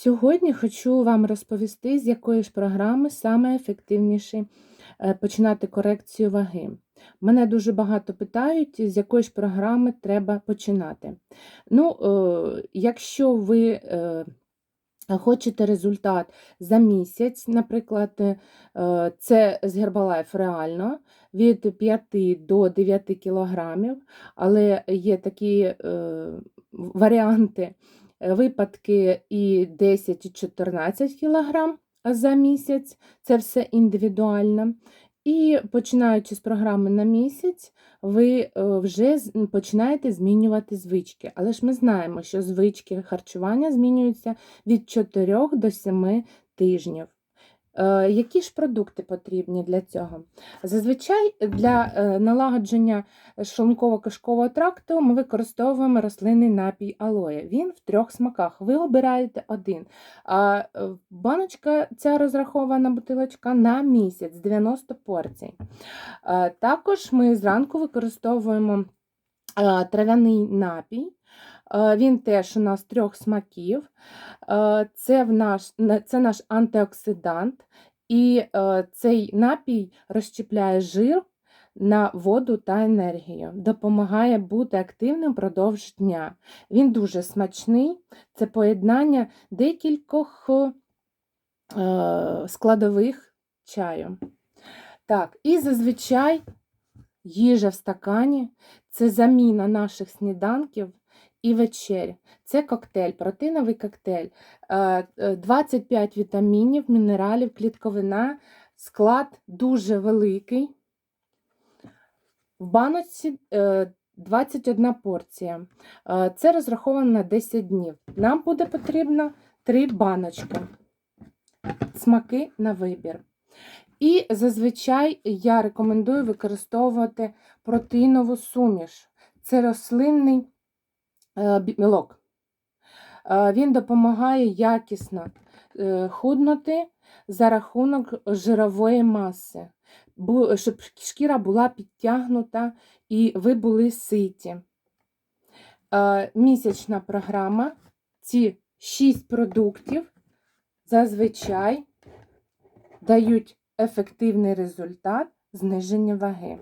Сьогодні хочу вам розповісти, з якої ж програми саме ефективніше е, починати корекцію ваги. Мене дуже багато питають, з якої ж програми треба починати. Ну, е, якщо ви е, хочете результат за місяць, наприклад, це з Herbalife реально від 5 до 9 кілограмів, але є такі варіанти випадки і 10 і 14 кг за місяць, це все індивідуально. І починаючи з програми на місяць, ви е, вже починаєте змінювати звички. Але ж ми знаємо, що звички харчування змінюються від 4 до 7 тижнів. Е, Які ж продукти потрібні для цього? Зазвичай для е, налагодження шлунково-кишкового тракту ми використовуємо рослинний напій алоє. Він в трьох смаках. Ви обираєте один. Е, баночка ця розрахована бутилочка на місяць 90 порцій. Також ми зранку використовуємо трав'яний напій. Е, Він теж у нас трьох смаків. Е, Це, в наш, це наш антиоксидант, і е, цей напій розщепляє жир на воду та енергію, допомагає бути активним впродовж дня. Він дуже смачний, це поєднання декількох складових чаю. Так, і зазвичай їжа в стакані це заміна наших сніданків і вечер. Це коктейль, протеїновий коктейль. Е, е, 25 вітамінів, мінералів, клітковина, склад дуже великий. В баночці е, 21 порція. Е, Це розраховано на 10 днів. Нам буде потрібно 3 баночки. Смаки на вибір. І зазвичай я рекомендую використовувати протеїнову суміш. Це рослинний е, білок. Е, Він допомагає якісно е, худнути за рахунок жирової маси, щоб шкіра була підтягнута і ви були ситі. Е, Місячна програма. Ці 6 продуктів зазвичай дають ефективний результат зниження ваги.